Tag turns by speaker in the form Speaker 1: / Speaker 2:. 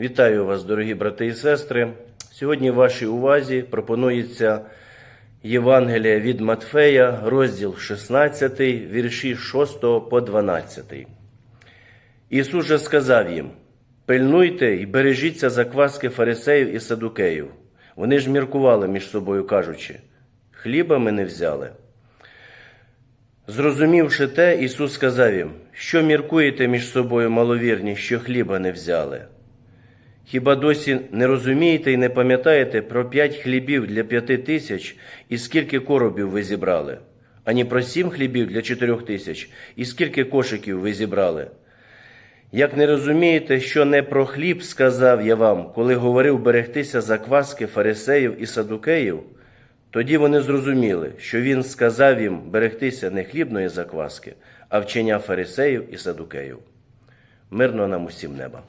Speaker 1: Вітаю вас, дорогі брати і сестри. Сьогодні в вашій увазі пропонується Євангелія від Матфея, розділ 16, вірші 6 по 12. Ісус же сказав їм: Пильнуйте і бережіться закваски фарисеїв і садукеїв. Вони ж міркували між собою, кажучи: хліба ми не взяли. Зрозумівши те, Ісус сказав їм, що міркуєте між собою маловірні, що хліба не взяли. Хіба досі не розумієте і не пам'ятаєте про п'ять хлібів для п'яти тисяч і скільки коробів ви зібрали, ані про сім хлібів для чотирьох тисяч і скільки кошиків ви зібрали? Як не розумієте, що не про хліб сказав я вам, коли говорив берегтися закваски фарисеїв і садукеїв, тоді вони зрозуміли, що він сказав їм берегтися не хлібної закваски, а вчення фарисеїв і садукеїв. Мирно нам усім неба.